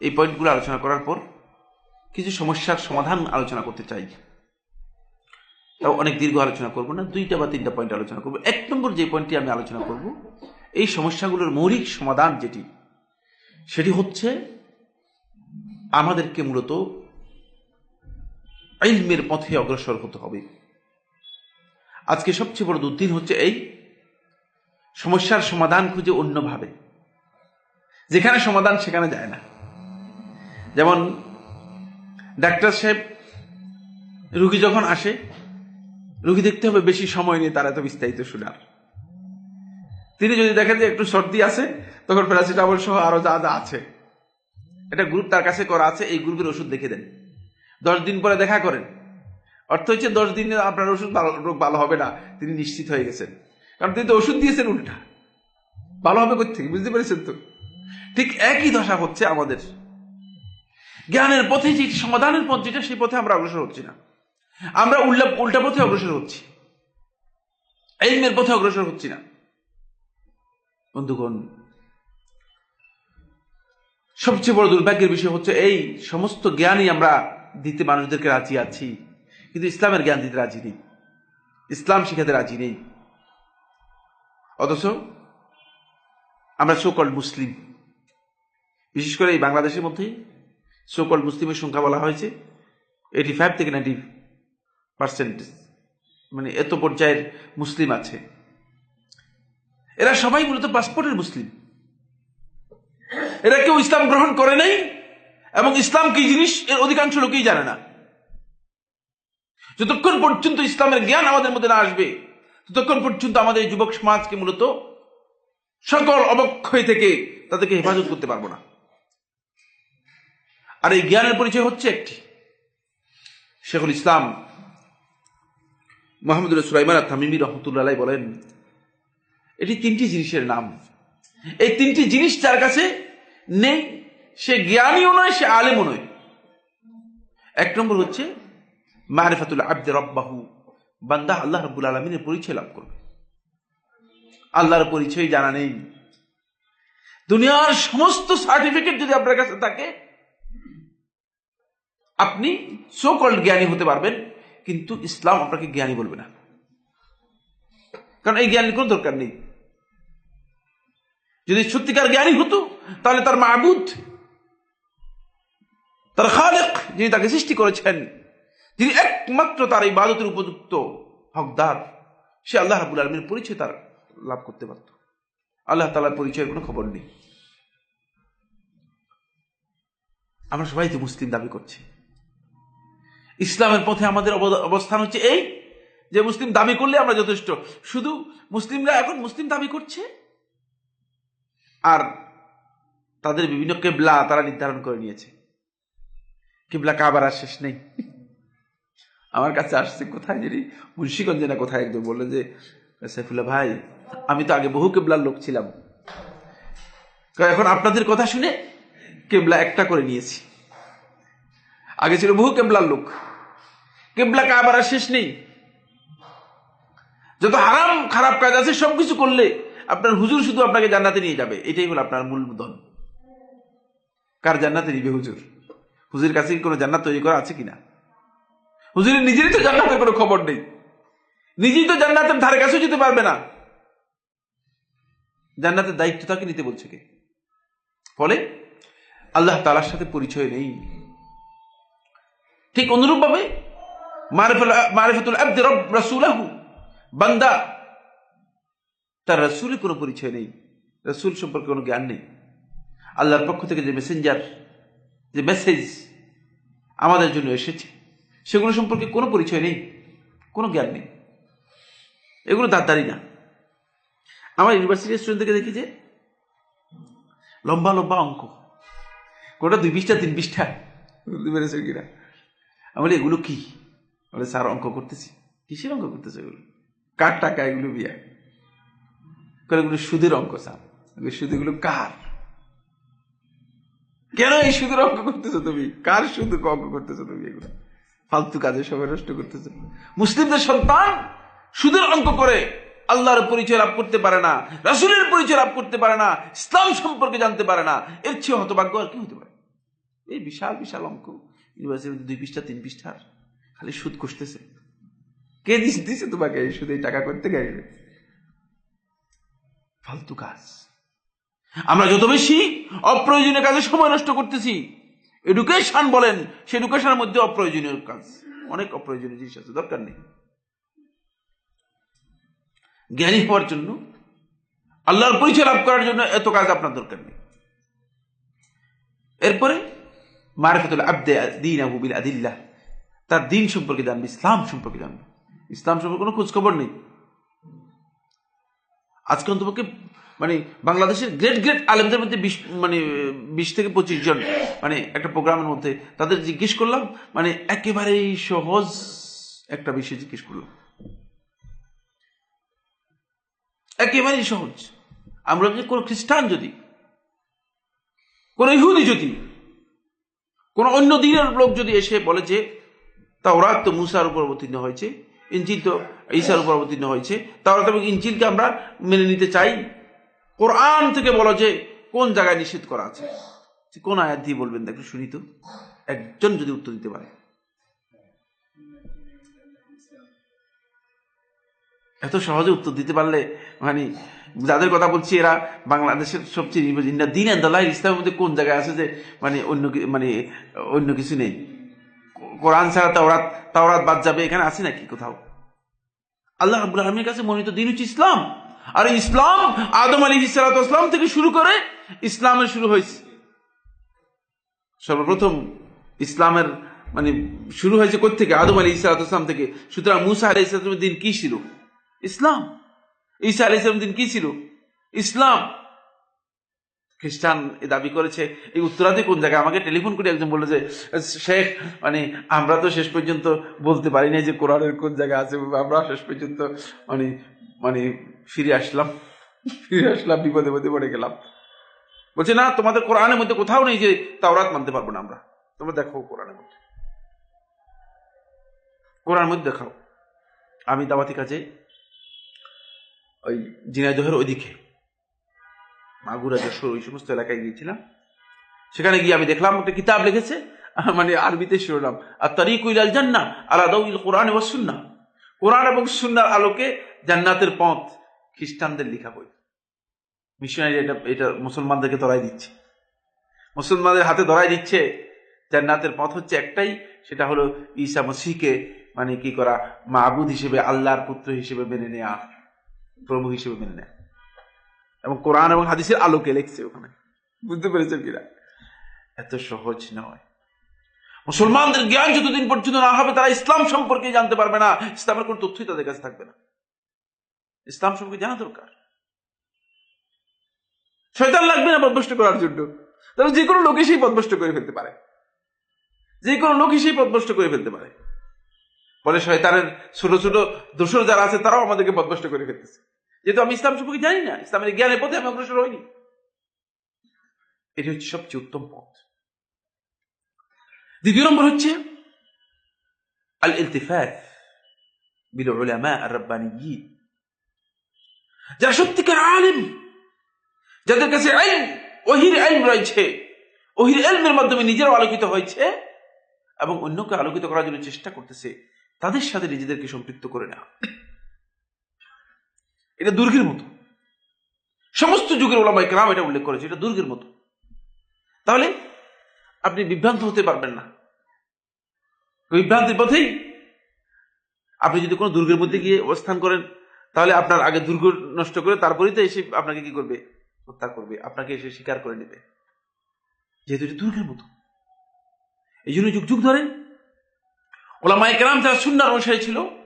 এই পয়েন্টগুলো আলোচনা করার পর কিছু সমস্যার সমাধান আলোচনা করতে চাই। তাও অনেক দীর্ঘ আলোচনা করব না, দুইটা বা তিনটা পয়েন্ট আলোচনা করব। এক নম্বর যে পয়েন্টটি আমি আলোচনা করব, এই সমস্যাগুলোর মৌলিক সমাধান যেটি, সেটি হচ্ছে আমাদেরকে মূলত ইলমের পথে অগ্রসর হতে হবে। আজকে সবচেয়ে বড় দুর্দিন হচ্ছে এই সমস্যার সমাধান খুঁজে অন্যভাবে। যেখানে সমাধান সেখানে যায় না। যেমন, ডাক্তার সাহেব, রুগী যখন আসে, রুগী দেখতে হবে বেশি সময় নিয়ে তারা তো বিস্তারিত শোনার তিনি যদি দেখেন যে একটু সর্দি আছে, তখন প্যারাসিটামল সহ আরও যা যা আছে, এটা গ্রুপ তার কাছে করা আছে, এই গ্রুপের ওষুধ দেখে দেন। দশ দিন পরে দেখা করেন। অর্থ হচ্ছে দশ দিনে আপনার ওষুধ রোগ ভালো হবে না, তিনি নিশ্চিত হয়ে গেছেন। কারণ তিনি তো ওষুধ দিয়েছেন উল্টা। ভালো হবে কোথেকে বুঝতে পেরেছেন তো? ঠিক একই দশা হচ্ছে আমাদের। জ্ঞানের পথে যে সমাধানের পথ যেটা, সেই পথে আমরা অগ্রসর হচ্ছি না। আমরা উল্টা উল্টা পথে অগ্রসর হচ্ছি। এইমের পথে অগ্রসর হচ্ছি না। বন্ধুগণ, সবচেয়ে বড় দুর্ভাগ্যের বিষয় হচ্ছে এই সমস্ত জ্ঞানই আমরা দিতে, মানুষদেরকে রাজি আছি। কিন্তু ইসলামের জ্ঞান দিতে রাজি নেই। ইসলাম শিখাতে রাজি নেই। অথচ আমরা সোকল মুসলিম। বিশেষ করে এই বাংলাদেশের মধ্যে সোকল মুসলিমের সংখ্যা বলা হয়েছে এইটি ফাইভ থেকে নাইনটি পার্সেন্টেজ মানে এত পর্যায়ের মুসলিম আছে। এরা সবাই মূলত পাসপোর্টের মুসলিম। এরা কেউ ইসলাম গ্রহণ করে নাই, এবং ইসলাম কি জিনিস এর অধিকাংশ লোকেই জানে না। যতক্ষণ পর্যন্ত ইসলামের জ্ঞান আমাদের মধ্যে না আসবে, ততক্ষণ পর্যন্ত আমাদের যুবক সমাজকে মূলত সকল অবক্ষয় থেকে তাদেরকে হেফাজত করতে পারব না। আর এই জ্ঞানের পরিচয় হচ্ছে একটি। শেখুল ইসলাম মোহাম্মদুল সুলাইমান থামিমি রহমতুল্লাহ বলেন, এটি তিনটি জিনিসের নাম। এই তিনটি জিনিস যার কাছে নেই, সে জ্ঞানীও নয়, সে আলেমও নয়। এক নম্বর হচ্ছে, মারিফাতুল আব্দে রব্বাহু, বান্দা আল্লাহ রব্বুল আলমিনের পরিচয় লাভ করবে। আল্লাহর পরিচয় জানা নেই। দুনিয়ার সমস্ত সার্টিফিকেট যদি আপনার কাছে থাকে আপনি সো কল্ড জ্ঞানী হতে পারবেন, কিন্তু ইসলাম আপনাকে জ্ঞানী বলবে না। কারণ এই জ্ঞানের কোনো দরকার নেই। যদি সত্যিকার জ্ঞানী হতো, তাহলে তার মাহবুদ তার খালেক যিনি তাকে সৃষ্টি করেছেন যিনি একমাত্র তার এই বাদতের উপযুক্ত হকদার। সে আল্লাহ রাবুল আলমীর পরিচয় তার লাভ করতে পারত। আল্লাহ তালার পরিচয়ের কোনো খবর নেই। আমরা সবাই তো মুসলিম দাবি করছি। ইসলামের পথে আমাদের অবস্থান হচ্ছে এই যে মুসলিম দাবি করলে আমরা যথেষ্ট। শুধু মুসলিমরা এখন মুসলিম দাবি করছে? আর তাদের বিভিন্ন কেবলা তারা নির্ধারণ করে নিয়েছে। কেবলা কাবার আর শেষ নেই। আমার কাছে আসছে কোথায় যদি মুন্সীগঞ্জে না কোথায় একদম বলল যে, সাইফুল্লাহ ভাই, আমি তো আগে বহু কেবলার লোক ছিলাম। এখন আপনাদের কথা শুনে কেবলা একটা করে নিয়েছি। আগে ছিল বহু কেবলার লোক। কেবলা কাবার আর শেষ নেই। যত হারাম খারাপ কাজ আছে সবকিছু করলে আপনার হুজুর শুধু আপনাকে জান্নাতে নিয়ে যাবে। এটাই হলো আপনার মূল ধন। কার জান্নাতে নিবে হুজুর? হুজুরের কাছে কোনো জান্নাত তৈরি করা আছে কিনা? হুজুরের নিজেরই তো জান্নাতের কোনো খবর নেই। নিজেই তো জান্নাতের ধারে কাছেও যেতে পারবে না। জান্নাতের দায়িত্ব তাকে নিতে বলছে কে? ফলে আল্লাহ তালার সাথে পরিচয় নেই। ঠিক অনুরূপ ভাবে মারেফাতুল আব্দে, রব রাসূলাহু। বান্দা, তার রাসূলের কোনো পরিচয় নেই। রাসূল সম্পর্কে কোনো জ্ঞান নেই। আল্লাহর পক্ষ থেকে যে মেসেঞ্জার যে মেসেজ আমাদের জন্য এসেছে, সেগুলো সম্পর্কে কোনো পরিচয় নেই, কোনো জ্ঞান নেই। এগুলো দাঁড়ি না। আমার ইউনিভার্সিটির স্টুডেন্টদেরকে দেখি যে, লম্বা লম্বা অঙ্ক। কোনটা দুই পৃষ্ঠা, তিন পৃষ্ঠা। বুঝতে পেরেছে কিনা? আমি এগুলো কি? বলে, স্যার, অঙ্ক করতেছি। কিসের অঙ্ক করতেছে এগুলো? কার টাকা এগুলো বিয়া? এগুলো সুদের অঙ্ক, স্যার। সুদগুলো কার? কেন এই সুদের অঙ্ক করতেছো তুমি? কার শুধু অঙ্ক করতেছো তুমি এগুলো? ফালতু কাজে সবাই নষ্ট করতেছো। মুসলিমদের সন্তান সুদের অঙ্ক করে আল্লাহর পরিচয় লাভ করতে পারে না, রাসুলের পরিচয় লাভ করতে পারে না, ইসলাম সম্পর্কে জানতে পারে না। এর চেয়ে হতভাগ্য আর কি হতে পারে? এই বিশাল বিশাল অঙ্ক। ইউনিভার্সিটির দুই পৃষ্ঠা, তিন পৃষ্ঠার। খালি সুদ কষতেছে কে দিছে তোমাকে এই সুদ এই টাকা করতে গেলে ফালতু কাজ। আমরা যত বেশি অপ্রয়োজনীয় কাজে সময় নষ্ট করতেছি এডুকেশন বলেন, সে এডুকেশনের মধ্যে অপ্রয়োজনীয় কাজ। অনেক অপ্রয়োজনীয় জিনিস আছে, দরকার নেই। জ্ঞানী হওয়ার জন্য, আল্লাহর পরিচয় লাভ করার জন্য এত কাজ আপনার দরকার নেই। এরপরে, মারেফাতুল আব্দে দিন আবু বিল আদিল্লাহ। তার দিন সম্পর্কে জানবে, ইসলাম সম্পর্কে জানবে। ইসলাম সম্পর্কে কোনো খোঁজখবর নেই। আজকে অন্তপক্ষে মানে বাংলাদেশের গ্রেট গ্রেট আলেমদের মধ্যে বিশ মানে বিশ থেকে পঁচিশ জন মানে একটা প্রোগ্রামের মধ্যে তাদের জিজ্ঞেস করলাম মানে একেবারেই সহজ একটা বিষয় জিজ্ঞেস করলাম। একেবারেই সহজ। আমরা যদি কোনো খ্রিস্টান যদি, কোনো ইহুদি যদি, কোনো অন্য দিনের লোক যদি এসে বলে যে তাওরাত তো মুসার উপর অবতীর্ণ হয়েছে ইঞ্জিল তো ঈশার উপর অবতীর্ণ হয়েছে। তাওরাত এবং ইঞ্জিলকে আমরা মেনে নিতে চাই। কোরআন থেকে বলো যে কোন জায়গায় নিষেধ করা আছে? কোন আয়াত দিয়ে বলবেন দেখো শুনি তো। একজন যদি উত্তর দিতে পারে। এত সহজে উত্তর দিতে পারলে মানে যাদের কথা বলছি এরা বাংলাদেশের সবচেয়ে নির্বাচন না, দিন আন্দাল্লাহ ইসলামের মধ্যে কোন জায়গায় আছে যে মানে অন্য মানে অন্য কিছু নেই? কোরআন ছাড়া তাওরাত তাওরাত বাদ যাবে, এখানে আছে নাকি কোথাও? আল্লাহ আব্বুল আলমীর কাছে মনোনীত দিন হচ্ছে ইসলাম। আর ইসলাম আদম আলী ইসলাম থেকে শুরু করে ইসলামের শুরু হয়েছে। সর্বপ্রথম ইসলামের মানে শুরু হয়েছে থেকে আদম আলী ইসলাম থেকে। সুতরাং মুসা আলী ইসলামের দিন কি ছিল? ইসলাম। ঈসা আলী ইসলামের দিন কি ছিল? ইসলাম। খ্রিস্টান দাবি করেছে, এই উত্তরাতে কোন জায়গায়? আমাকে টেলিফোন করে একজন বলল যে, শেখ মানে আমরা তো শেষ পর্যন্ত বলতে পারি না যে কোরআনের কোন জায়গায় আছে, আমরা শেষ পর্যন্ত মানে মানে ফিরে আসলাম। ফিরে আসলাম, বিপদে পদে পড়ে গেলাম। বলছে, না, তোমাদের কোরআনের মধ্যে কোথাও নেই যে তাওরাত মানতে পারব না আমরা। তোমরা দেখো কোরআনের মধ্যে। কোরআন মধ্যে দেখাও। আমি দাওয়াতি কাজে ওই জিনাইদহের ওইদিকে মাগুরা যশোর, ওই সমস্ত এলাকায় গিয়েছিলাম। সেখানে গিয়ে আমি দেখলাম, একটা কিতাব লিখেছে মানে আরবিতে শিরোনাম আর তারিক ইলাল জান্না আলাদাউ ইল কোরআন এবং সুন্না কোরআন এবং সুন্নার আলোকে জান্নাতের পথ খ্রিস্টানদের লেখা বই। মিশনারি এটা এটা মুসলমানদেরকে ধরাই দিচ্ছে। মুসলমানদের হাতে ধরাই দিচ্ছে, জান্নাতের পথ হচ্ছে একটাই, সেটা হলো ঈসা মসিহকে মানে কি করা, মাবুদ হিসেবে, আল্লাহর পুত্র হিসেবে মেনে নেয়া, প্রভু হিসেবে মেনে নেয়া। এবং কোরআন এবং হাদিসের আলোকে লেখছে ওখানে। বুঝতে পেরেছেন কিনা? এত সহজ নয়। মুসলমানদের জ্ঞান যতদিন পর্যন্ত না হবে, তারা ইসলাম সম্পর্কে জানতে পারবে না। ইসলামের কোন তথ্যই তাদের কাছে থাকবে না। ইসলাম সম্পর্কে জানা দরকার। শয়তান লাগবে না পদভষ্ট করার জন্য। তবে যে কোনো লোক এসেই পদভষ্ট করে ফেলতে পারে। যে কোনো লোক এসেই পদভষ্ট করে ফেলতে পারে। ফলে শয়তানের ছোট ছোট দোষর যারা আছে, তারাও আমাদেরকে পদভষ্ট করে ফেলতেছে। যেহেতু আমি ইসলাম সম্পর্কে জানি না, ইসলামের জ্ঞানের পথে আমি অগ্রসর হইনি। এটি হচ্ছে সবচেয়ে উত্তম পথ। দ্বিতীয় নম্বর হচ্ছে আল ইলতিফাত বিল উলামা আর রাব্বানিয়িন যারা সত্যিকার আলিম, যাদের কাছে ইলম ওহির ইলম রয়েছে ওহির ইলমের মাধ্যমে নিজেরাও আলোকিত হয়েছে এবং অন্যকে আলোকিত করার জন্য চেষ্টা করতেছে, তাদের সাথে নিজেদেরকে সম্পৃক্ত করে নেওয়া। এটা দুর্গের মতো। সমস্ত যুগের ওলামাই কেরাম এটা উল্লেখ করেছে, এটা দুর্গের মতো। তাহলে আপনি বিভ্রান্ত হতে পারবেন না। বিভ্রান্তির পথেই আপনি যদি কোনো দুর্গের মধ্যে গিয়ে অবস্থান করেন, তাহলে আপনার আগে দুর্গ নষ্ট করে তারপরেই তো এসে আপনাকে কি করবে? হত্যা করবে, আপনাকে এসে স্বীকার করে নেবে। যেহেতু এটা দুর্গের মতো। এই জন্য যুগ যুগ ধরে ওলামাই কেরাম যারা সুন্নার অনুসারী ছিল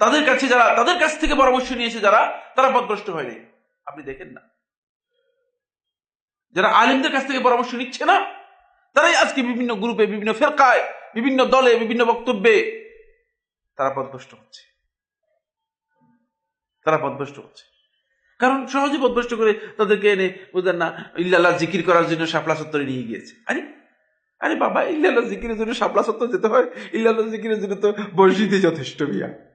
তাদের কাছে যারা, তাদের কাছ থেকে পরামর্শ নিয়েছে যারা, তারা পদভ্রষ্ট হয়নি। আপনি দেখেন না। যারা আলিমদের কাছ থেকে পরামর্শ নিচ্ছে না, তারাই আজকে বিভিন্ন গ্রুপে, বিভিন্ন ফেরকায়, বিভিন্ন দলে, বিভিন্ন বক্তব্যে তারা পদভ্রষ্ট হচ্ছে। তারা পদভ্রষ্ট হচ্ছে। কারণ সহজে পদভ্রষ্ট করে তাদেরকে এনে বুঝলেন না, ইল্লাল্লাহ জিকির করার জন্য শাপলা সত্তরে নিয়ে গিয়েছে। আরে আরে বাবা, ইল্লাল্লাহ জিকিরের জন্য শাপলা সত্তর যেতে হয়। ইল্লাল্লাহ জিকিরের জন্য তো বর্ষিতে যথেষ্ট বিয়া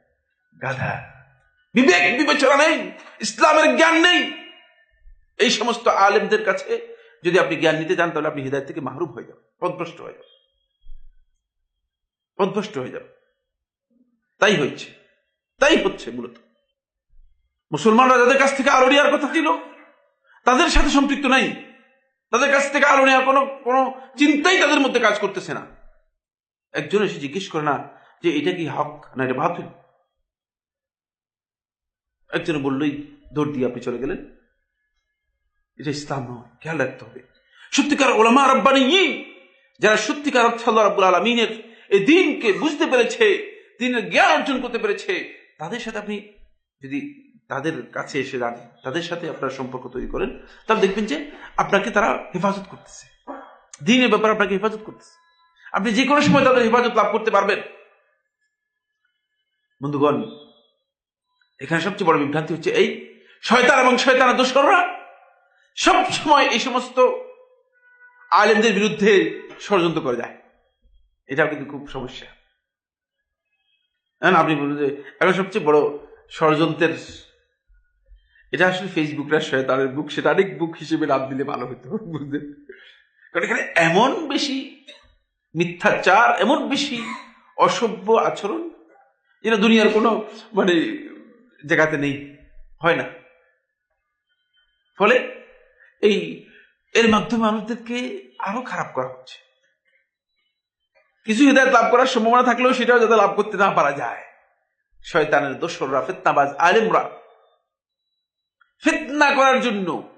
গাধা। বিবেক বিবেচনা নেই, ইসলামের জ্ঞান নেই। এই সমস্ত আলেমদের কাছে যদি আপনি জ্ঞান নিতে চান, তাহলে আপনি হৃদয় থেকে মাহরুম হয়ে যাবেন, পদভ্রষ্ট হয়ে যাবেন। পদভ্রষ্ট হয়ে যাবে তাই হয়েছে, তাই হচ্ছে মূলত। মুসলমানরা যাদের কাছ থেকে আলো নেওয়ার কথা ছিল, তাদের সাথে সম্পৃক্ত নাই। তাদের কাছ থেকে আলো নেওয়ার কোনো কোনো চিন্তাই তাদের মধ্যে কাজ করতেছে না। একজন এসে জিজ্ঞেস করে না যে, এটা কি হক না এটা বাতিল? একজন বললই দৌড় দিয়ে আপনি চলে গেলেন। এটা ইসলাম নয়, খেয়াল রাখতে হবে। সত্যিকার ওলামা রব্বানি, যারা সত্যিকার অর্থ আল্লাহ আলমিনের এই দিনকে বুঝতে পেরেছে, দিনের জ্ঞান অর্জন করতে পেরেছে, তাদের সাথে আপনি যদি তাদের কাছে এসে যান তাদের সাথে আপনার সম্পর্ক তৈরি করেন, তাহলে দেখবেন যে আপনাকে তারা হেফাজত করতেছে। দিনের ব্যাপারে আপনাকে হেফাজত করতেছে। আপনি যে কোনো সময় তাদের হেফাজত লাভ করতে পারবেন। বন্ধুগণ এখানে সবচেয়ে বড় বিভ্রান্তি হচ্ছে এই শয়তান এবং শয়তানা দোসররা সব সময় এই সমস্ত আলেমদের বিরুদ্ধে ষড়যন্ত্র করে যায়। এটাও কিন্তু খুব সমস্যা। হ্যাঁ আপনি বলুন যে এখন সবচেয়ে বড় ষড়যন্ত্রের এটা আসলে ফেসবুকরা শয়তানের বুক সেটা আরেক বুক হিসেবে নাম দিলে ভালো হতো, বুঝলেন? কারণ এখানে এমন বেশি মিথ্যাচার, এমন বেশি অসভ্য আচরণ, যেটা দুনিয়ার কোনো মানে জায়গাতে নেই। হয় না। ফলে এই, এর মাধ্যমে মানুষদেরকে আরও খারাপ করা হচ্ছে। কিছু হৃদায়ত লাভ করার সম্ভাবনা থাকলেও সেটাও যাতে লাভ করতে না পারা যায়। শয়তানের দোসররা, ফেতনাবাজ, আলেমরা ফিতনা করার জন্য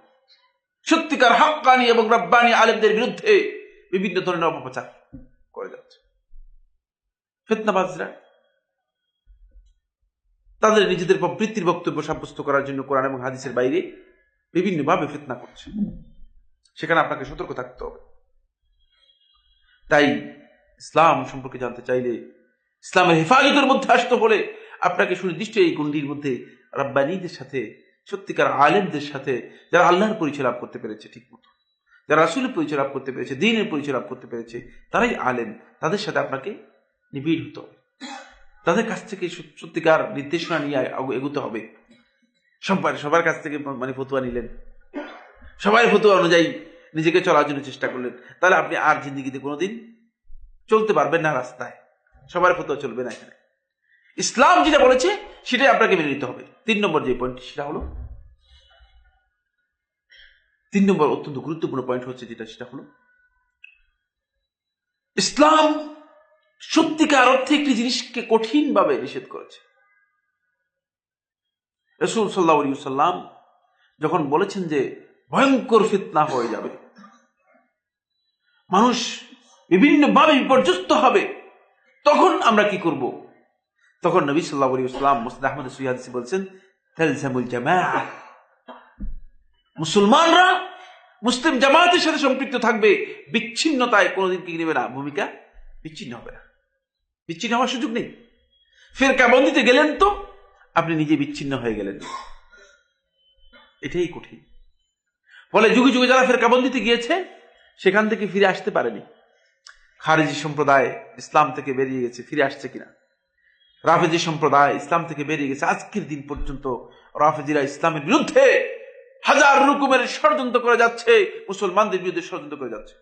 সত্যিকার হকানি এবং রব্বানি আলেমদের বিরুদ্ধে বিভিন্ন ধরনের অপপ্রচার করে যাচ্ছে। ফিতনাবাজরা তাদের নিজেদের প্রবৃত্তির বক্তব্য সাব্যস্ত করার জন্য কোরআন এবং হাদিসের বাইরে বিভিন্নভাবে ফিতনা করছে। সেখানে আপনাকে সতর্ক থাকতে হবে। তাই ইসলাম সম্পর্কে জানতে চাইলে ইসলামের হেফাজতের মধ্যে আসতে হলে আপনাকে সুনির্দিষ্ট এই গুন্ডির মধ্যে রব্বানীদের সাথে, সত্যিকার আলেমদের সাথে, যারা আল্লাহর পরিচয় লাভ করতে পেরেছে ঠিক মতো যারা রাসুলের পরিচয় লাভ করতে পেরেছে, দিনের পরিচয় লাভ করতে পেরেছে, তারাই আলেম। তাদের সাথে আপনাকে নিবিড় হতে হবে। তাদের কাছ থেকে সত্যিকার নির্দেশনা নিয়ে এগোতে হবে। সবার সবার কাছ থেকে মানে ফতুয়া নিলেন। সবাই ফতুয়া অনুযায়ী নিজেকে চলার জন্য চেষ্টা করলেন। তাহলে আপনি আর জিন্দিগিতে কোনোদিন চলতে পারবেন না রাস্তায়। সবার ফতুয়া চলবে না এখানে। ইসলাম যেটা বলেছে, সেটাই আপনাকে মেনে নিতে হবে। তিন নম্বর যে পয়েন্ট সেটা হলো, তিন নম্বর অত্যন্ত গুরুত্বপূর্ণ পয়েন্ট হচ্ছে যেটা, সেটা হলো, ইসলাম সত্যিকার অর্থে একটি জিনিসকে কঠিনভাবে নিষেধ করেছে। রসুল সাল্লাহ সাল্লাম যখন বলেছেন যে ভয়ঙ্কর ফিতনা হয়ে যাবে, মানুষ বিভিন্নভাবে বিপর্যস্ত হবে, তখন আমরা কি করব? তখন নবী সাল্লাহ ইসলাম মুসদ আহমদ সুয়াদি বলছেন, তেলজামুল জামা মুসলমানরা মুসলিম জামাতের সাথে সম্পৃক্ত থাকবে, বিচ্ছিন্নতায় কোনোদিন কি নেবে না, ভূমিকা বিচ্ছিন্ন হবে না। বিচ্ছিন্ন হওয়ার সুযোগ নেই। ফের বন্দিতে গেলেন তো, আপনি নিজে বিচ্ছিন্ন হয়ে গেলেন। এটাই কঠিন। ফলে যুগে যুগে যারা ফের কাবন্দিতে গিয়েছে, সেখান থেকে ফিরে আসতে পারেনি। খারেজি সম্প্রদায় ইসলাম থেকে বেরিয়ে গেছে, ফিরে আসছে কিনা? রাফেজি সম্প্রদায় ইসলাম থেকে বেরিয়ে গেছে, আজকের দিন পর্যন্ত রাফেজিরা ইসলামের বিরুদ্ধে হাজার রকমের ষড়যন্ত্র করে যাচ্ছে, মুসলমানদের বিরুদ্ধে ষড়যন্ত্র করে যাচ্ছে।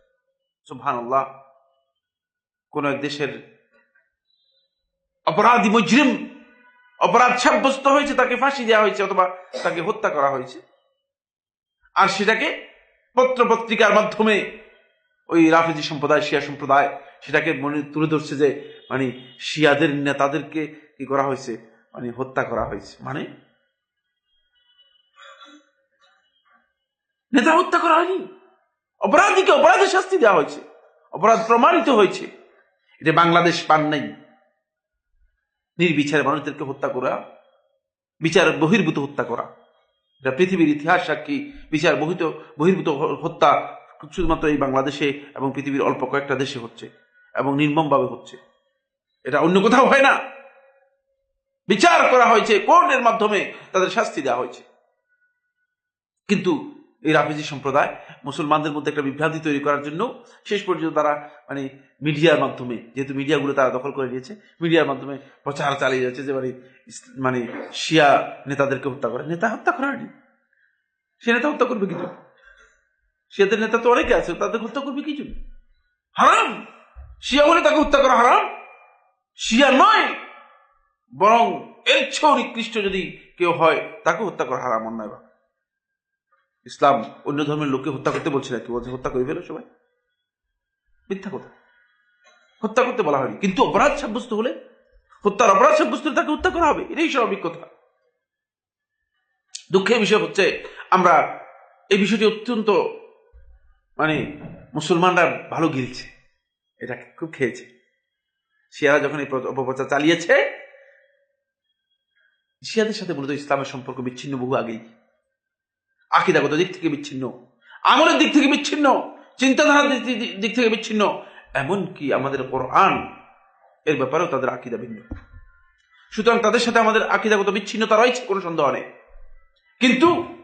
সুবহান আল্লাহ কোন এক দেশের অপরাধী মজরিম অপরাধ সাব্যস্ত হয়েছে, তাকে ফাঁসি দেওয়া হয়েছে অথবা তাকে হত্যা করা হয়েছে। আর সেটাকে পত্র পত্রিকার মাধ্যমে ওই রাফেজি সম্প্রদায়, শিয়া সম্প্রদায় সেটাকে মনে তুলে ধরছে যে মানে শিয়াদের নেতাদেরকে কি করা হয়েছে? মানে হত্যা করা হয়েছে। মানে? নেতা হত্যা করা হয়নি। অপরাধীকে অপরাধের শাস্তি দেওয়া হয়েছে। অপরাধ প্রমাণিত হয়েছে। এটা বাংলাদেশ পান নাই। নির্বিচারে মানুষদেরকে হত্যা করা বিচার বহির্ভূত হত্যা করা। এটা পৃথিবীর ইতিহাস সাক্ষী, বিচার বহিত, বহির্ভূত হত্যা শুধুমাত্র এই বাংলাদেশে এবং পৃথিবীর অল্প কয়েকটা দেশে হচ্ছে এবং নির্মমভাবে হচ্ছে। এটা অন্য কোথাও হয় না। বিচার করা হয়েছে কোর্টের মাধ্যমে, তাদের শাস্তি দেওয়া হয়েছে। কিন্তু এই রাফিজি সম্প্রদায় মুসলমানদের মধ্যে একটা বিভ্রান্তি তৈরি করার জন্য শেষ পর্যন্ত তারা মানে মিডিয়ার মাধ্যমে, যেহেতু মিডিয়াগুলো তারা দখল করে নিয়েছে, মিডিয়ার মাধ্যমে প্রচার চালিয়ে যাচ্ছে যে মানে মানে শিয়া নেতাদেরকে হত্যা করে। নেতা হত্যা করা হয়নি। সে নেতা হত্যা করবে কিন্তু শিয়াদের নেতা তো অনেকে আছে, তাদের হত্যা করবে কিছু হারাম! শিয়া বলে তাকে হত্যা করা হারাম। শিয়া নয়। বরং এর চেয়েও নিকৃষ্ট যদি কেউ হয় তাকে হত্যা করা হারাম অন্যায় ইসলাম অন্য ধর্মের লোককে হত্যা করতে বলছে না কি বলছে, হত্যা করে ফেলো সবাই? মিথ্যা কথা। হত্যা করতে বলা হয়নি। কিন্তু অপরাধ সাব্যস্ত হলে হত্যার অপরাধ সাব্যস্ত তাকে হত্যা করা হবে। এটাই স্বাভাবিক কথা। দুঃখের বিষয় হচ্ছে, আমরা এই বিষয়টি অত্যন্ত মানে মুসলমানরা ভালো গিলছে। এটা খুব খেয়েছে। শিয়ারা যখন এই অপপ্রচার চালিয়েছে, শিয়াদের সাথে মূলত ইসলামের সম্পর্ক বিচ্ছিন্ন বহু আগেই। আকিদাগত দিক থেকে বিচ্ছিন্ন, আমলের দিক থেকে বিচ্ছিন্ন, চিন্তাধারার দিক থেকে- থেকে বিচ্ছিন্ন, এমনকি আমাদের কোরআন, এর ব্যাপারেও তাদের আকিদা ভিন্ন। সুতরাং তাদের সাথে আমাদের আকিদাগত বিচ্ছিন্নতা রয়েছে, কোনো সন্দেহ নেই। কিন্তু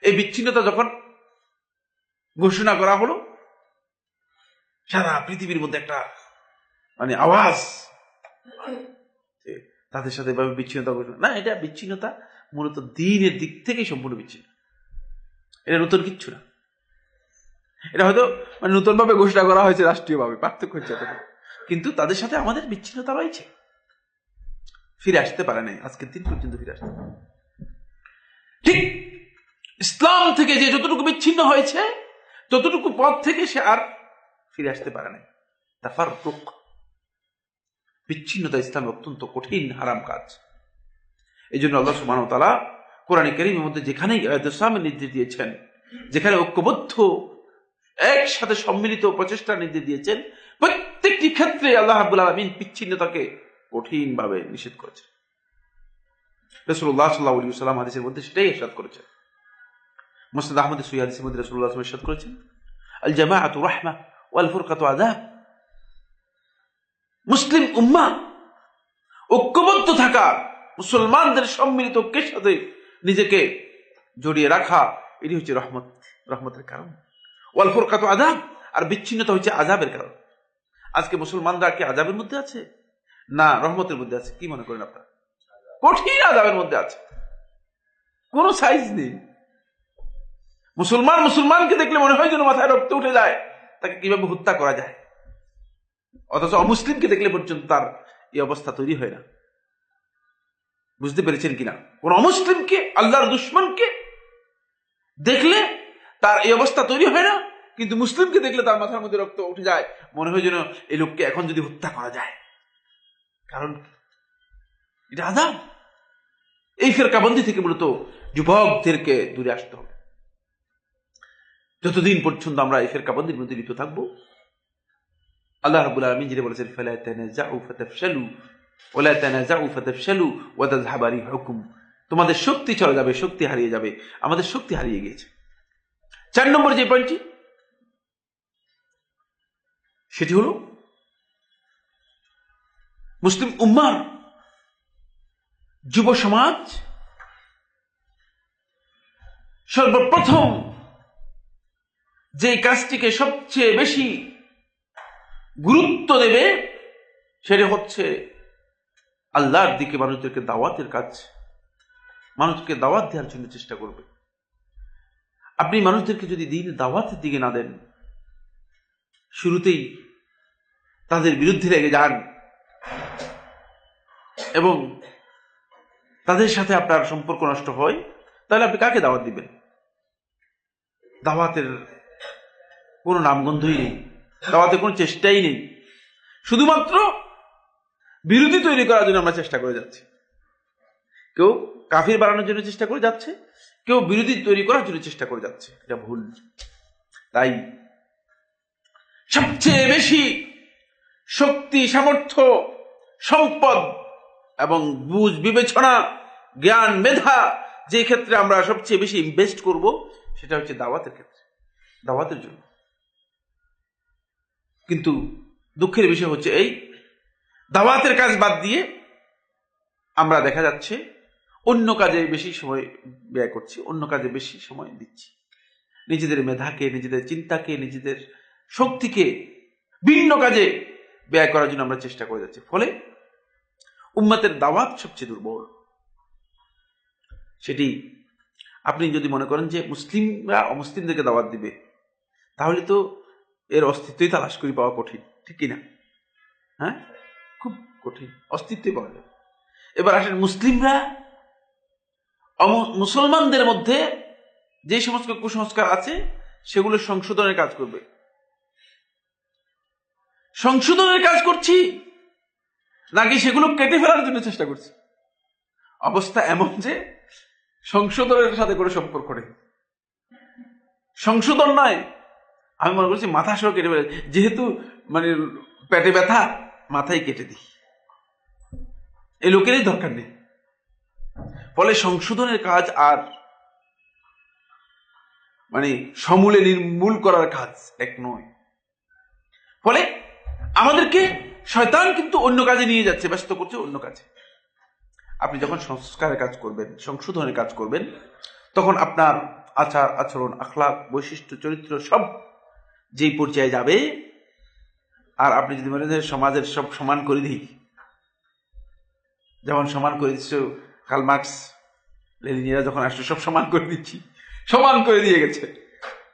এই বিচ্ছিন্নতা যখন ঘোষণা করা হলো, সারা পৃথিবীর মধ্যে একটা মানে আওয়াজ, তাদের সাথে এভাবে বিচ্ছিন্নতা না, এটা বিচ্ছিন্নতা মূলত দিনের দিক থেকেই সম্পূর্ণ বিচ্ছিন্ন। এটা নতুন কিচ্ছু না। এটা হয়তো মানে নতুন ভাবে ঘোষণা করা হয়েছে রাষ্ট্রীয়ভাবে, পার্থক্য হচ্ছে। কিন্তু তাদের সাথে আমাদের বিচ্ছিন্নতা রয়েছে। ফিরে আসতে পারে নাই, আজকের দিন পর্যন্ত ফিরে আসতে ঠিক ইসলাম থেকে যে যতটুকু বিচ্ছিন্ন হয়েছে, ততটুকু পথ থেকে সে আর ফিরে আসতে পারে নাই। তাফার বিচ্ছিন্নতা ইসলামে অত্যন্ত কঠিন, হারাম কাজ। এই জন্য আল্লাহ তালা কোরআন করিমের মধ্যে যেখানেই ইসলামের নির্দেশ দিয়েছেন, যেখানে ঐক্যবদ্ধ, একসাথে সম্মিলিত প্রচেষ্টা নির্দেশ দিয়েছেন, প্রত্যেকটি ক্ষেত্রে আল্লাহ রাবুল আলমিন বিচ্ছিন্নতাকে কঠিনভাবে নিষেধ করেছেন। রসুল্লাহ সাল্লাহ আলী সাল্লাম হাদিসের মধ্যে সেটাই এরশাদ করেছেন। মুসনাদ আহমদ সুই হাদিসের মধ্যে রসুল্লাহ এরশাদ করেছেন আল জামাআতু রাহমা ওয়াল ফুরকাতু আযাব। মুসলিম উম্মাহ ঐক্যবদ্ধ থাকা, মুসলমানদের সম্মিলিত ঐক্যের সাথে নিজেকে জড়িয়ে রাখা, এটি হচ্ছে রহমত, রহমতের কারণ। ওয়াল ফুরকাতু আযাব, আর বিচ্ছিন্নতা হচ্ছে আজাবের কারণ। আজকে মুসলমানরা কি আযাবের মধ্যে আছে? না, রহমতের মধ্যে আছে। কি মনে করেন আপনারা? কঠিন আযাবের মধ্যে আছে। কোনো সাইজ নেই। মুসলমান মুসলমানকে দেখলে মনে হয় যেন মাথায় রক্ত উঠে যায়। তাকে কীভাবে হত্যা করা যায়? অথচ অমুসলিমকে দেখলে পর্যন্ত তার এই অবস্থা তৈরি হয় না। বুঝতে পেরেছেন কিনা? কোন অমুসলিমকে, আল্লাহর দুশ্মনকে দেখলে তার এই অবস্থা তৈরি হয় না, কিন্তু মুসলিমকে দেখলে তার মাথার মধ্যে রক্ত উঠে যায়। মনে হয় যেন এই লোককে এখন যদি হত্যা করা যায়। কারণ এটা আজাব এই ফেরকাবন্দি থেকে মূলত যুবকদেরকে দূরে আসতে হবে। যতদিন পর্যন্ত আমরা এই ফেরকাবন্দির মধ্যে লিপ্ত থাকব, আল্লাহ রাব্বুল আলামিন যেটা বলেছেন, ফালা ওয়ালা তানাজাউ ফাতাফশালু ওয়া তাযহাবা রিহুকুম। তোমাদের শক্তি চলে যাবে, শক্তি হারিয়ে যাবে। আমাদের শক্তি হারিয়ে গিয়েছে। চার নম্বর যে পয়েন্টটি সেটি হলো মুসলিম উম্মার, যুব সমাজ, সর্বপ্রথম যে কাজটিকে সবচেয়ে বেশি গুরুত্ব দেবে, সেটা হচ্ছে আল্লাহর দিকে মানুষদেরকে দাওয়াতের কাজ, মানুষকে দাওয়াত দেওয়ার জন্য চেষ্টা করবে। আপনি মানুষদেরকে যদি দিন দাওয়াতের দিকে না দেন, শুরুতেই তাদের বিরুদ্ধে লেগে যান এবং তাদের সাথে আপনার সম্পর্ক নষ্ট হয়, তাহলে আপনি কাকে দাওয়াত দিবেন? দাওয়াতের কোনো নামগন্ধই নেই, দাওয়াতের কোনো চেষ্টাই নেই। শুধুমাত্র বিরোধী তৈরি করার জন্য আমরা চেষ্টা করে যাচ্ছি। কেউ কাফির বাড়ানোর জন্য চেষ্টা করে যাচ্ছে, কেউ বিরোধী তৈরি করার জন্য চেষ্টা করে যাচ্ছে। এটা ভুল। তাই সবচেয়ে বেশি শক্তি, সামর্থ্য, সম্পদ এবং বুঝ, বিবেচনা, জ্ঞান, মেধা যে ক্ষেত্রে আমরা সবচেয়ে বেশি ইনভেস্ট করব, সেটা হচ্ছে দাওয়াতের ক্ষেত্রে, দাওয়াতের জন্য। কিন্তু দুঃখের বিষয় হচ্ছে এই দাওয়াতের কাজ বাদ দিয়ে আমরা দেখা যাচ্ছে অন্য কাজে বেশি সময় ব্যয় করছি, অন্য কাজে বেশি সময় দিচ্ছি। নিজেদের মেধাকে, নিজেদের চিন্তাকে, নিজেদের শক্তিকে ভিন্ন কাজে ব্যয় করার জন্য আমরা চেষ্টা করে যাচ্ছি। ফলে উম্মতের দাওয়াত সবচেয়ে দুর্বল। সেটি আপনি যদি মনে করেন যে মুসলিমরা অমুসলিমদেরকে দাওয়াত দিবে, তাহলে তো এর অস্তিত্বই তালাশ করি পাওয়া কঠিন, ঠিক কিনা? হ্যাঁ? কঠিন, অস্তিত্বই পাওয়া যাবে এবার আসেন মুসলিমরা মুসলমানদের মধ্যে যে সমস্ত কুসংস্কার আছে, সেগুলো সংশোধনের কাজ করবে। সংশোধনের কাজ করছি, নাকি সেগুলো কেটে ফেলার জন্য চেষ্টা করছি? অবস্থা এমন যে, সংশোধনের সাথে করে সম্পর্ক নেই। সংশোধন নয়, আমি মনে করছি মাথা সহ কেটে ফেলে, যেহেতু মানে পেটে ব্যথা, মাথায় কেটে দিই। এই লোকেরই দরকার নেই। ফলে সংশোধনের কাজ আর মানে সমূলে নির্মূল করার কাজ এক নয়। ফলে আমাদেরকে শয়তান কিন্তু অন্য কাজে নিয়ে যাচ্ছে, ব্যস্ত করছে অন্য কাজে। আপনি যখন সংস্কারের কাজ করবেন, সংশোধনের কাজ করবেন, তখন আপনার আচার, আচরণ আখলাক বৈশিষ্ট্য, চরিত্র সব যেই পর্যায়ে যাবে, আর আপনি যদি মনে সমাজের সব সমান করে দিই যেমন সমান করে দিচ্ছ কাল মার্কস যখন আসছে সব সমান করে দিচ্ছি। সমান করে দিয়ে গেছে।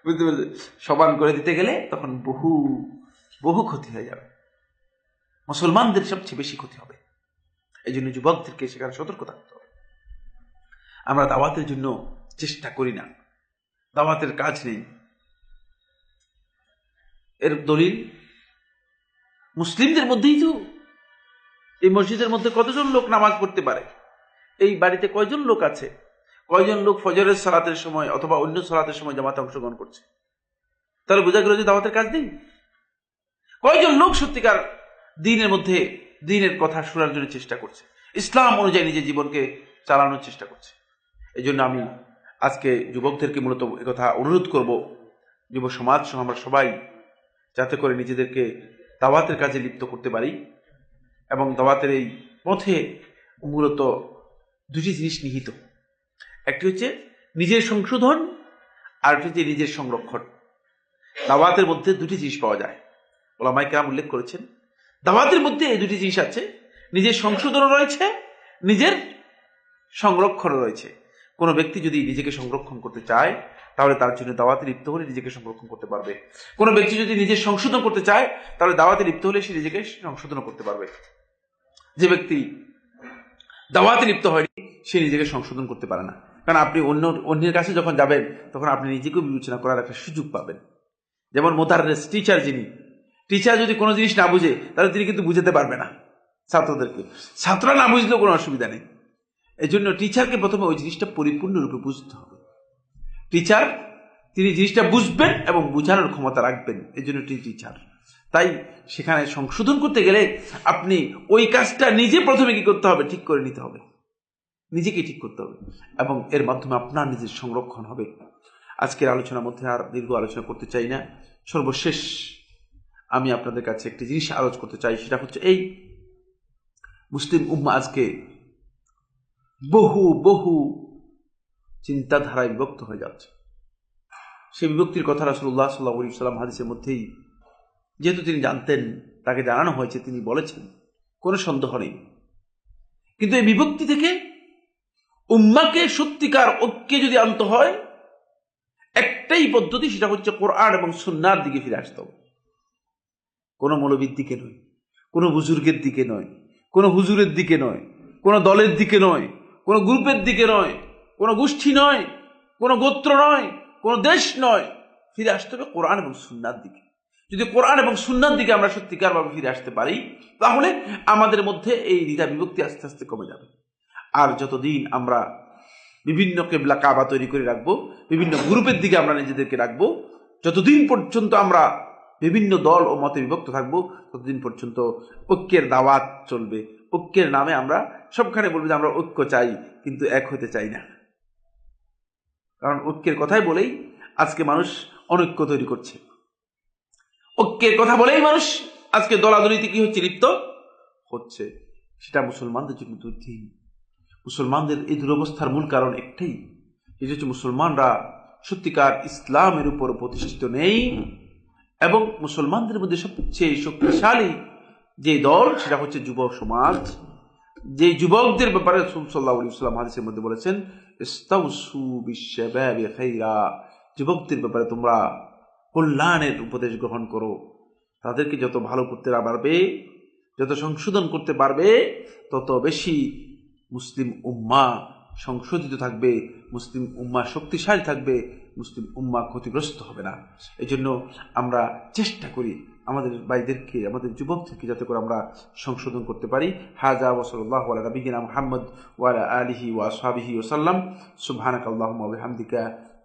বুঝতে পেরেছে? সমান করে দিতে গেলে তখন বহু বহু ক্ষতি হয়ে যাবে। মুসলমানদের সবচেয়ে বেশি ক্ষতি হবে। এই জন্য যুবকদেরকে সেখানে সতর্ক থাকতে হবে। আমরা দাওয়াতের জন্য চেষ্টা করি না। দাওয়াতের কাজ নেই। এর দলিল, মুসলিমদের মধ্যেই তো এই মসজিদের মধ্যে কতজন লোক নামাজ পড়তে পারে? এই বাড়িতে কয়জন লোক আছে? কয়জন লোক ফজরের সালাতের সময় অথবা অন্য সালাতের সময় জামাতে অংশগ্রহণ করছে? তাহলে বোঝা গেল যে দাওয়াতের কাজ নেই কয়জন লোক সত্যিকার দিনের মধ্যে দিনের কথা শোনার জন্য চেষ্টা করছে? ইসলাম অনুযায়ী নিজের জীবনকে চালানোর চেষ্টা করছে। এই জন্য আমি আজকে যুবকদেরকে মূলত কথা অনুরোধ করব, যুব সমাজ সহ আমরা সবাই, যাতে করে নিজেদেরকে দাওয়াতের কাজে লিপ্ত করতে পারি। এবং দাওয়াতের এই পথে মূলত দুটি জিনিস নিহিত। একটি হচ্ছে নিজের সংশোধন, আর একটি হচ্ছে নিজের সংরক্ষণ। দাওয়াতের মধ্যে দুটি জিনিস পাওয়া যায়। ওলামাই কেরাম উল্লেখ করেছেন, দাওয়াতের মধ্যে এই দুটি জিনিস আছে। নিজের সংশোধনও রয়েছে, নিজের সংরক্ষণও রয়েছে। কোনো ব্যক্তি যদি নিজেকে সংরক্ষণ করতে চায়, তাহলে তার জন্য দাওয়াতে লিপ্ত হলে নিজেকে সংরক্ষণ করতে পারবে। কোনো ব্যক্তি যদি নিজের সংশোধন করতে চায়, তাহলে দাওয়াতে লিপ্ত হলে সে নিজেকে সংশোধন করতে পারবে। যে ব্যক্তি দাওয়াতে লিপ্ত হয়নি, সে নিজেকে সংশোধন করতে পারে না। কারণ আপনি অন্য, অন্যের কাছে যখন যাবেন, তখন আপনি নিজেকেও বিবেচনা করার একটা সুযোগ পাবেন। যেমন মোতারেস টিচার যিনি টিচার যদি কোনো জিনিস না বুঝে, তাহলে তিনি কিন্তু বুঝাতে পারবে না ছাত্রদেরকে। ছাত্ররা না বুঝলেও কোনো অসুবিধা নেই। এই জন্য টিচারকে প্রথমে ওই জিনিসটা পরিপূর্ণরূপে বুঝতে হবে। টিচার তিনি জিনিসটা বুঝবেন এবং বোঝানোর ক্ষমতা রাখবেন। এই জন্য টিচার তাই সেখানে সংশোধন করতে গেলে আপনি ওই কাজটা নিজে প্রথমে কি করতে হবে? ঠিক করে নিতে হবে। নিজেকে ঠিক করতে হবে এবং এর মাধ্যমে আপনার নিজের সংরক্ষণ হবে। আজকের আলোচনার মধ্যে আর দীর্ঘ আলোচনা করতে চাই না। সর্বশেষ আমি আপনাদের কাছে একটি জিনিস আলোচ করতে চাই, সেটা হচ্ছে এই মুসলিম উম্মা আজকে বহু বহু চিন্তাধারায় বিভক্ত হয়ে যাচ্ছে। সেই বিভক্তির কথা রাসুল্লাহ সাল্লাহ সাল্লাম হাদিসের মধ্যেই যেহেতু তিনি জানতেন, তাকে জানানো হয়েছে, তিনি বলেছেন, কোনো সন্দেহ নেই। কিন্তু এই বিভক্তি থেকে উম্মাকে সত্যিকার ঐক্যে যদি আনতে হয়, একটাই পদ্ধতি, সেটা হচ্ছে কোরআন এবং সুন্নার দিকে ফিরে আসতে হবে। কোনো মৌলবীর দিকে নয়, কোনো বুজুর্গের দিকে নয়, কোনো হুজুরের দিকে নয়, কোনো দলের দিকে নয়, কোনো গ্রুপের দিকে নয়, কোনো গোষ্ঠী নয়, কোনো গোত্র নয়, কোনো দেশ নয়, ফিরে আসতে হবে কোরআন এবং সুন্নার দিকে। যদি কোরআন এবং সুন্নার দিকে আমরা সত্যিকারভাবে ফিরে আসতে পারি, তাহলে আমাদের মধ্যে এই দ্বিধা বিভক্তি আস্তে আস্তে কমে যাবে। আর যতদিন আমরা বিভিন্ন কেবলা কাবা তৈরি করে রাখব, বিভিন্ন গ্রুপের দিকে আমরা নিজেদেরকে রাখব, যতদিন পর্যন্ত আমরা বিভিন্ন দল ও মতে বিভক্ত থাকব, ততদিন পর্যন্ত ঐক্যের দাওয়াত চলবে। ঐক্যের নামে আমরা সবখানে বলব যে আমরা ঐক্য চাই, কিন্তু এক হতে চাই না। কারণ ঐক্যের কথাই বলেই আজকে মানুষ অনৈক্য তৈরি করছে। ঐক্যের কথা বলেই মানুষ আজকে দলাদলিতে কি হচ্ছে, লিপ্ত? হচ্ছে। সেটা মুসলমানদের জন্য দুর্দিন মুসলমানদের এই দুরবস্থার মূল কারণ একটাই। যেটা হচ্ছে মুসলমানরা সত্যিকার ইসলামের উপর প্রতিষ্ঠিত নেই এবং মুসলমানদের মধ্যে সবচেয়ে শক্তিশালী যে দল, সেটা হচ্ছে যুব সমাজ। যে যুবকদের ব্যাপারে সাল্লাহ হাদিসের মধ্যে বলেছেন যুবকদের ব্যাপারে তোমরা কল্যাণের উপদেশ গ্রহণ করো। তাদেরকে যত ভালো করতে পারবে, যত সংশোধন করতে পারবে, তত বেশি মুসলিম উম্মা সংশোধিত থাকবে, মুসলিম উম্মা শক্তিশালী থাকবে, মুসলিম উম্মা ক্ষতিগ্রস্ত হবে না। এই জন্য আমরা চেষ্টা করি আমাদের ভাইদেরকে, আমাদের যুবকদেরকে যাতে করে আমরা সংশোধন করতে পারি। হাজা ওসল্লাহ আলা নবীনা মোহাম্মদ ওয়ালা আলিহি ওয়া সাবিহি ওসাল্লাম সুবহানাক আল্লাহুম্মা ওয়া